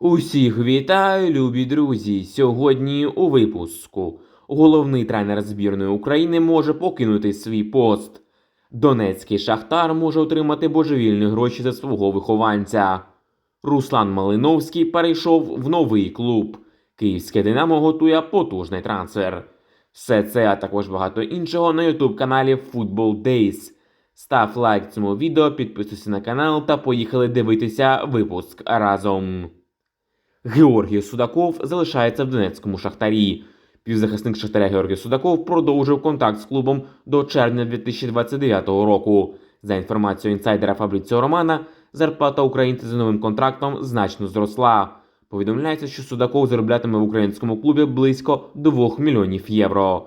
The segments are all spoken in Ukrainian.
Усіх вітаю, любі друзі! Сьогодні у випуску головний тренер збірної України може покинути свій пост. Донецький шахтар може отримати божевільні гроші за свого вихованця. Руслан Малиновський перейшов в новий клуб. Київське Динамо готує потужний трансфер. Все це, а також багато іншого на ютуб каналі Football Days. Став лайк цьому відео, підписуйся на канал та поїхали дивитися випуск разом. Георгій Судаков залишається в Донецькому шахтарі. Півзахисник Шахтаря Георгій Судаков продовжив контакт з клубом до червня 2029 року. За інформацією інсайдера Фабріціо Романа, зарплата українця за новим контрактом значно зросла. Повідомляється, що Судаков зароблятиме в українському клубі близько 2 мільйонів євро.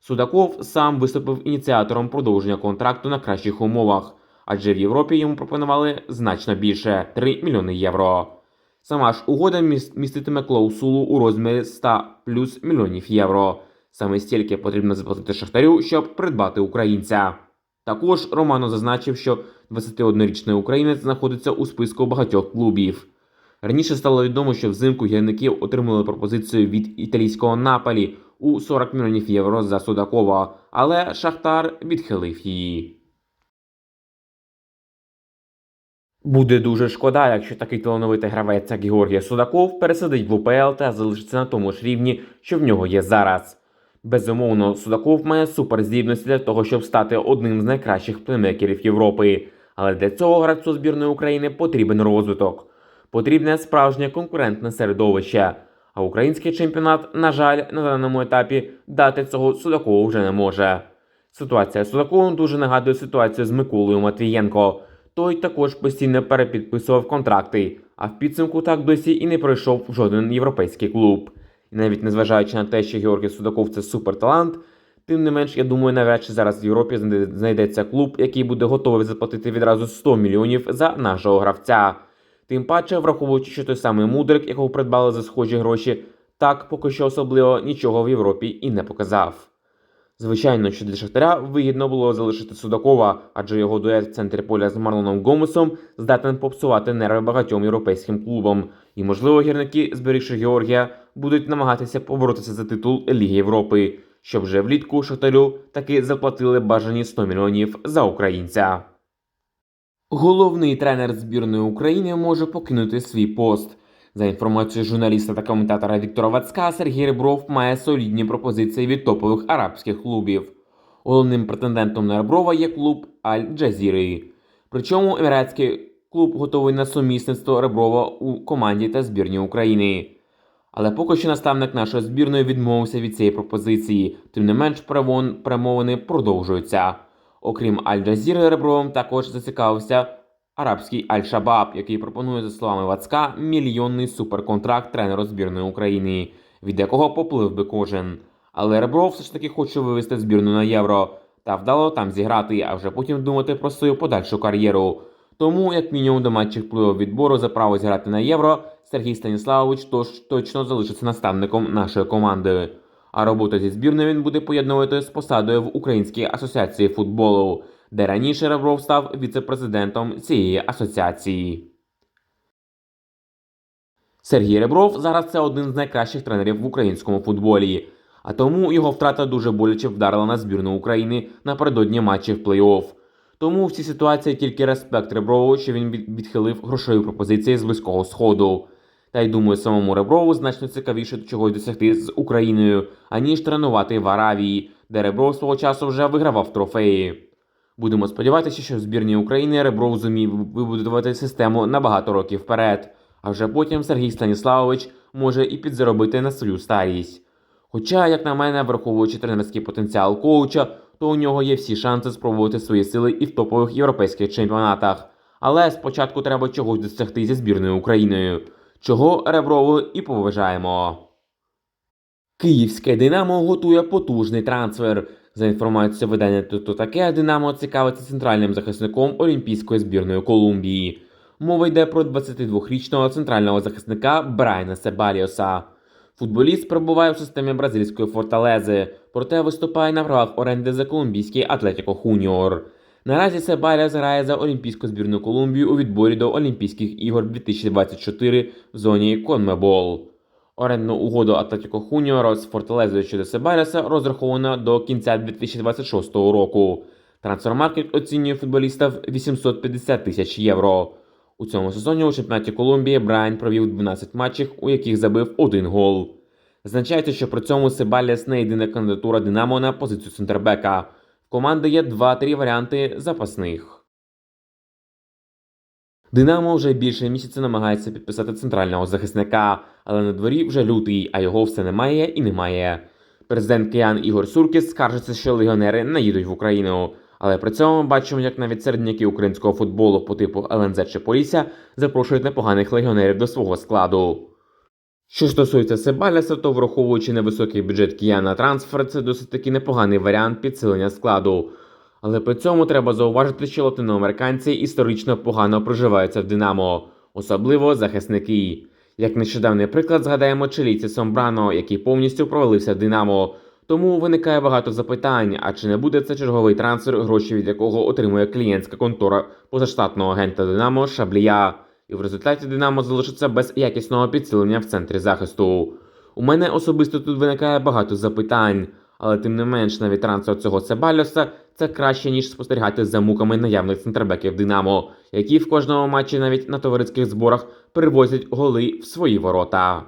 Судаков сам виступив ініціатором продовження контракту на кращих умовах, адже в Європі йому пропонували значно більше 3 мільйони євро. Сама ж угода міс- міститиме клаусулу у розмірі 100 плюс мільйонів євро. Саме стільки потрібно заплатити Шахтарю, щоб придбати українця. Також Романо зазначив, що 21-річний українець знаходиться у списку багатьох клубів. Раніше стало відомо, що взимку гірники отримали пропозицію від італійського Наполі у 40 мільйонів євро за Судакова, але Шахтар відхилив її. Буде дуже шкода, якщо такий талановитий гравець, як Георгій Судаков, пересидить в УПЛ та залишиться на тому ж рівні, що в нього є зараз. Безумовно, Судаков має суперздібності для того, щоб стати одним з найкращих плеймекерів Європи. Але для цього гравцю збірної України потрібен розвиток. Потрібне справжнє конкурентне середовище. А український чемпіонат, на жаль, на даному етапі дати цього Судакову вже не може. Ситуація з Судаковим дуже нагадує ситуацію з Миколою Матвієнко. Той також постійно перепідписував контракти, а в підсумку так досі і не пройшов жоден європейський клуб. І навіть незважаючи на те, що Георгій Судаков це суперталант, тим не менш, я думаю, навряд чи зараз в Європі знайдеться клуб, який буде готовий заплатити відразу 100 мільйонів за нашого гравця. Тим паче, враховуючи, що той самий мудрик, якого придбали за схожі гроші, так поки що особливо нічого в Європі і не показав. Звичайно, що для Шахтаря вигідно було залишити Судакова, адже його дует в центрі поля з Марлоном Гомесом здатен попсувати нерви багатьом європейським клубам. І, можливо, гірники, зберігши Георгія, будуть намагатися поборотися за титул Ліги Європи, щоб вже влітку Шахтарю таки заплатили бажані 100 мільйонів за українця. Головний тренер збірної України може покинути свій пост. За інформацією журналіста та коментатора Віктора Вацка, Сергій Ребров має солідні пропозиції від топових арабських клубів. Головним претендентом на Реброва є клуб Аль-Джазіри. Причому еміратський клуб готовий на сумісництво Реброва у команді та збірні України. Але поки що наставник нашої збірної відмовився від цієї пропозиції, тим не менш перемовини продовжуються. Окрім Аль-Джазіри, Ребровим також зацікавився арабський Аль-Шабаб, який пропонує, за словами Вацка, мільйонний суперконтракт тренеру збірної України, від якого поплив би кожен. Але Ребров все ж таки хоче вивести збірну на євро та вдало там зіграти, а вже потім думати про свою подальшу кар'єру. Тому, як мінімум, до матчів впливу відбору за право зіграти на євро, Сергій Станіславович тож точно залишиться наставником нашої команди. А роботу зі збірною він буде поєднувати з посадою в Українській асоціації футболу, де раніше Ребров став віце-президентом цієї асоціації. Сергій Ребров зараз це один з найкращих тренерів в українському футболі. А тому його втрата дуже боляче вдарила на збірну України напередодні матчів плей-офф. Тому в цій ситуації тільки респект Реброву, що він відхилив грошові пропозиції з близького сходу. Та й думаю, самому Реброву значно цікавіше чогось досягти з Україною, аніж тренувати в Аравії, де Ребров свого часу вже вигравав трофеї. Будемо сподіватися, що в збірній України Ребров зумів вибудувати систему на багато років вперед, а вже потім Сергій Станіславович може і підзаробити на свою старість. Хоча, як на мене, враховуючи тренерський потенціал коуча, то у нього є всі шанси спробувати свої сили і в топових європейських чемпіонатах. Але спочатку треба чогось досягти зі збірною Україною, чого Реброву і поважаємо. Київське Динамо готує потужний трансфер. За інформацією видання «Тут таке, Динамо цікавиться центральним захисником Олімпійської збірної Колумбії. Мова йде про 22-річного центрального захисника Брайана Себаліоса. Футболіст перебуває в системі бразильської форталези, проте виступає на правах оренди за колумбійський Атлетіко Хуніор. Наразі Себаліас грає за Олімпійську збірну Колумбії у відборі до Олімпійських ігор 2024 в зоні Конмебол. Орендну угоду Атлетіко Хуніоро з Форталезою щодо Себаліаса розрахована до кінця 2026 року. Трансфермаркет оцінює футболіста в 850 тисяч євро. У цьому сезоні у чемпіонаті Колумбії Брайан провів 12 матчів, у яких забив один гол. Зазначається, що при цьому Себаліас не єдина кандидатура Динамо на позицію центрбека. В команди є 2-3 варіанти запасних. Динамо вже більше місяця намагається підписати центрального захисника, але на дворі вже лютий, а його все немає і немає. Президент Киян Ігор Суркіс скаржиться, що легіонери не їдуть в Україну. Але при цьому бачимо, як навіть середняки українського футболу по типу ЛНЗ чи Полісся запрошують непоганих легіонерів до свого складу. Що стосується Себаляса, то враховуючи невисокий бюджет Киян на трансфер, це досить таки непоганий варіант підсилення складу. Але при цьому треба зауважити, що латиноамериканці історично погано проживаються в Динамо, особливо захисники. Як нещодавний приклад згадаємо чилійці Сомбрано, який повністю провалився в Динамо. Тому виникає багато запитань: а чи не буде це черговий трансфер, гроші від якого отримує клієнтська контора позаштатного агента Динамо Шаблія, і в результаті Динамо залишиться без якісного підсилення в центрі захисту. У мене особисто тут виникає багато запитань, але тим не менш навіть трансфер цього Себальоса це краще ніж спостерігати за муками наявних центрбеків Динамо, які в кожному матчі навіть на товариських зборах перевозять голи в свої ворота.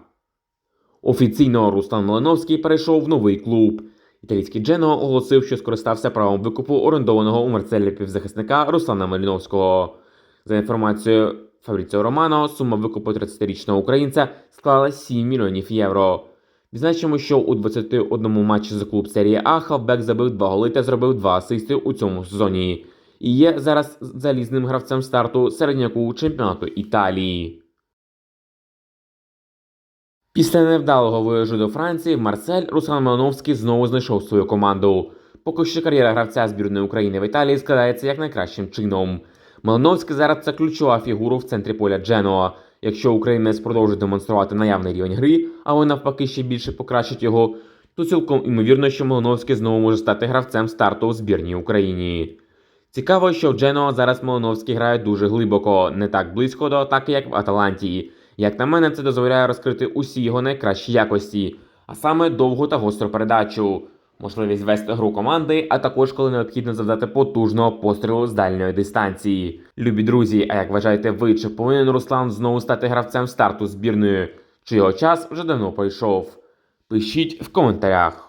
Офіційно Руслан Малиновський перейшов в новий клуб. Італійський Джено оголосив, що скористався правом викупу орендованого у Марселі півзахисника Руслана Малиновського. За інформацією Фабріціо Романо, сума викупу 30-річного українця склала 7 мільйонів євро. Відзначимо, що у 21 матчі за клуб серії А Хавбек забив 2 голи та зробив 2 асисти у цьому сезоні. І є зараз залізним гравцем старту середняку чемпіонату Італії. Після невдалого виїжджу до Франції Марсель Руслан Малиновський знову знайшов свою команду. Поки що кар'єра гравця збірної України в Італії складається як найкращим чином. Малиновський зараз це ключова фігура в центрі поля Дженоа. Якщо українець продовжить демонструвати наявний рівень гри, а ви навпаки ще більше покращить його, то цілком імовірно, що Малиновський знову може стати гравцем старту у збірній Україні. Цікаво, що в Дженоа зараз Малиновський грає дуже глибоко, не так близько до атаки, як в Аталанті. Як на мене, це дозволяє розкрити усі його найкращі якості, а саме довгу та гостру передачу, можливість вести гру команди, а також коли необхідно завдати потужного пострілу з дальньої дистанції. Любі друзі, а як вважаєте ви, чи повинен Руслан знову стати гравцем старту збірної? Чи його час вже давно пройшов? Пишіть в коментарях.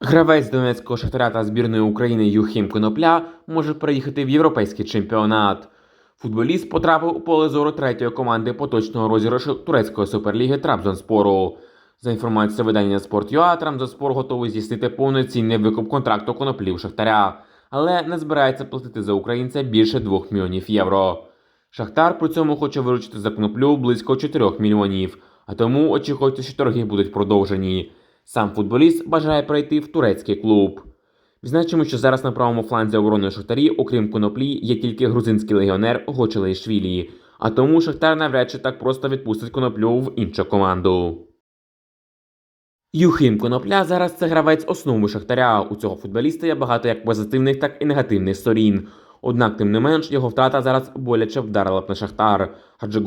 Гравець Донецького шахтаря та збірної України Юхім Конопля може переїхати в європейський чемпіонат. Футболіст потрапив у поле зору третьої команди поточного розіграшу турецької суперліги Трабзонспору. За інформацією видання Спорт.ЮА, Трабзонспор готовий здійснити повноцінний викуп контракту коноплів Шахтаря, але не збирається платити за українця більше 2 мільйонів євро. Шахтар при цьому хоче виручити за коноплю близько 4 мільйонів, а тому очікується, що торги будуть продовжені. Сам футболіст бажає перейти в турецький клуб. Відзначимо, що зараз на правому фланзі оборони Шахтарі, окрім коноплі, є тільки грузинський легіонер Гочелейшвілі, а тому Шахтар навряд чи так просто відпустить коноплю в іншу команду. Юхим Конопля зараз це гравець основи Шахтаря. У цього футболіста є багато як позитивних, так і негативних сторін. Однак, тим не менш, його втрата зараз боляче вдарила б на Шахтар. Адже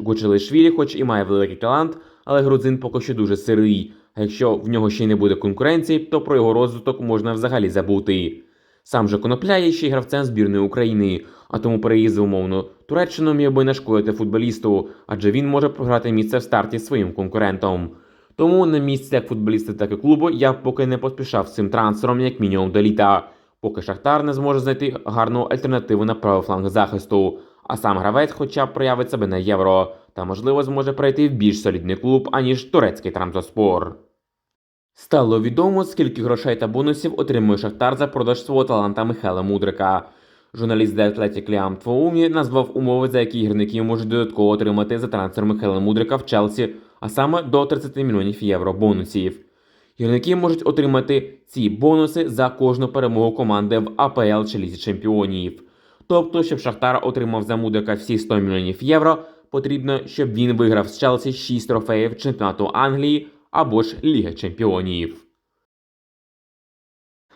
Гучелишвілі, хоч і має великий талант, але грузин поки що дуже сирий. А якщо в нього ще й не буде конкуренції, то про його розвиток можна взагалі забути. Сам же Конопля є ще й гравцем збірної України, а тому переїзд в умовну Туреччину міг би нашкодити футболісту, адже він може програти місце в старті своїм конкурентом. Тому на місці як футболіста, так і клубу я поки не поспішав з цим трансфером, як мінімум до літа, поки Шахтар не зможе знайти гарну альтернативу на правий фланг захисту, а сам гравець хоча б проявить себе на євро та, можливо, зможе перейти в більш солідний клуб, аніж турецький Трамзоспор. Стало відомо, скільки грошей та бонусів отримує Шахтар за продаж свого таланта Михайла Мудрика. Журналіст The Athletic Ліам Твоумі назвав умови, за які гірники можуть додатково отримати за трансфер Михайла Мудрика в Челсі, а саме до 30 мільйонів євро бонусів. Гірники можуть отримати ці бонуси за кожну перемогу команди в АПЛ чи Лізі Чемпіонів. Тобто, щоб Шахтар отримав за Мудрика всі 100 мільйонів євро, потрібно, щоб він виграв з Челсі 6 трофеїв чемпіонату Англії або ж Ліги Чемпіонів.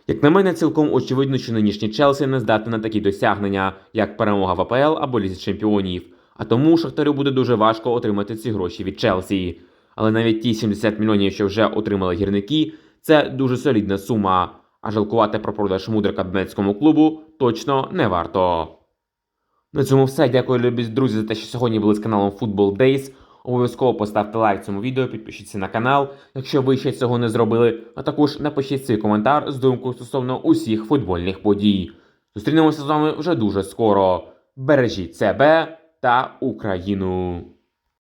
Як на мене, цілком очевидно, що нинішній Челсі не здатний на такі досягнення, як перемога в АПЛ або Лізі Чемпіонів. А тому Шахтарю буде дуже важко отримати ці гроші від Челсі. Але навіть ті 70 мільйонів, що вже отримали гірники, це дуже солідна сума. А жалкувати про продаж мудрика Донецькому клубу точно не варто. На цьому все. Дякую, любі друзі, за те, що сьогодні були з каналом Football Days. Обов'язково поставте лайк цьому відео, підпишіться на канал, якщо ви ще цього не зробили, а також напишіть свій коментар з думкою стосовно усіх футбольних подій. Зустрінемося з вами вже дуже скоро. Бережіть себе та Україну!